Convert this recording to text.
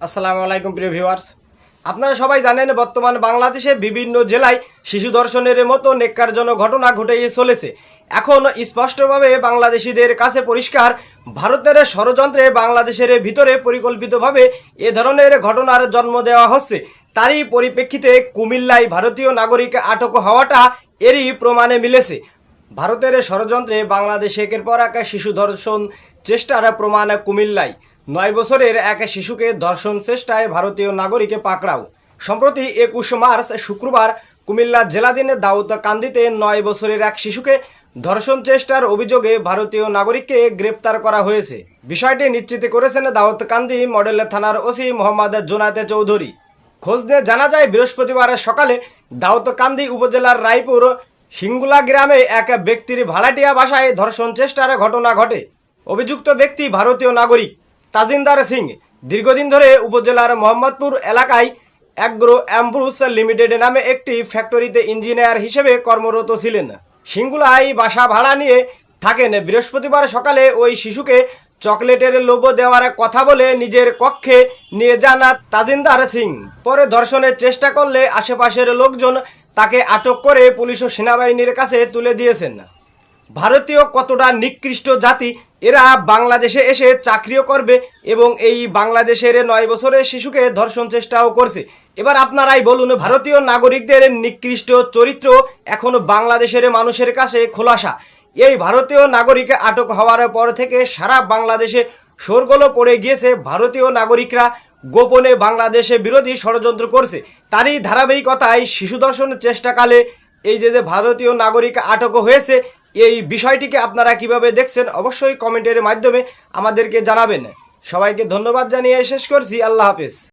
আসসালামু আলাইকুম, প্রিয় ভিউয়ার্স আপনারা সবাই জানেন, বর্তমান বাংলাদেশে বিভিন্ন জেলায় শিশু ধর্ষণের মতো নেককারজনক ঘটনা ঘটে চলেছে। এখন স্পষ্টভাবে বাংলাদেশিদের কাছে পরিষ্কার, ভারতের ষড়যন্ত্রে বাংলাদেশের ভিতরে পরিকল্পিতভাবে এ ধরনের ঘটনার জন্ম দেওয়া হচ্ছে। তারই পরিপ্রেক্ষিতে কুমিল্লায় ভারতীয় নাগরিক আটক হওয়াটা এরই প্রমাণে মিলেছে। ভারতের ষড়যন্ত্রে বাংলাদেশে একের পর এক শিশু ধর্ষণ চেষ্টার প্রমাণ কুমিল্লায়। নয় বছরের এক শিশুকে ধর্ষণ চেষ্টায় ভারতীয় নাগরিকে পাকড়াও। সম্প্রতি একুশ মার্চ শুক্রবার কুমিল্লা জেলাধীন দাউদ কান্দিতে নয় বছরের এক শিশুকে ধর্ষণ চেষ্টার অভিযোগে ভারতীয় নাগরিককে গ্রেপ্তার করা হয়েছে। বিষয়টি নিশ্চিত করেছেন দাউদ কান্দি মডেল থানার ওসি মোহাম্মদ জোনাতে চৌধুরী। খোঁজ নিয়ে জানা যায়, বৃহস্পতিবার সকালে দাউদকান্দি উপজেলার রায়পুর সিঙ্গুলা গ্রামে এক ব্যক্তির ভাড়াটিয়া বাসায় ধর্ষণ চেষ্টার ঘটনা ঘটে। অভিযুক্ত ব্যক্তি ভারতীয় নাগরিক। তাজিন্দার সিং, দীর্ঘদিন ধরে উপজেলার মোহাম্মদপুর এলাকায় অ্যাগ্রো অ্যাম্ব্রুস লিমিটেড নামে একটি ফ্যাক্টরিতে ইঞ্জিনিয়ার হিসেবে কর্মরত ছিলেন। সিঙ্গুলায় বাসা ভাড়া নিয়ে থাকেন। বৃহস্পতিবার সকালে ওই শিশুকে চকলেটের লোভ দেওয়ার কথা বলে নিজের কক্ষে নিয়ে যান তাজিন্দার সিং। পরে ধর্ষণের চেষ্টা করলে আশেপাশের লোকজন তাকে আটক করে পুলিশ ও সেনাবাহিনীর কাছে তুলে দিয়েছেন। ভারতীয় কতটা নিকৃষ্ট জাতি এরা বাংলাদেশে এসে চাকরিও করবে এবং এই বাংলাদেশের নয় বছরের শিশুকে ধর্ষণ চেষ্টাও করছে। এবার আপনারাই বলুন, ভারতীয় নাগরিকদের নিকৃষ্ট চরিত্র এখন বাংলাদেশের মানুষের কাছে খোলাসা। এই ভারতীয় নাগরিক আটক হওয়ার পর থেকে সারা বাংলাদেশে শোরগোলো পড়ে গিয়েছে। ভারতীয় নাগরিকরা গোপনে বাংলাদেশে বিরোধী ষড়যন্ত্র করছে। তারই ধারাবাহিকতায় শিশু দর্শন চেষ্টাকালে এই যে যে ভারতীয় নাগরিক আটক হয়েছে এই বিষয়টিকে আপনারা কীভাবে দেখছেন অবশ্যই কমেন্টের মাধ্যমে আমাদেরকে জানাবেন। সবাইকে ধন্যবাদ জানিয়ে শেষ করছি। আল্লাহ হাফেজ।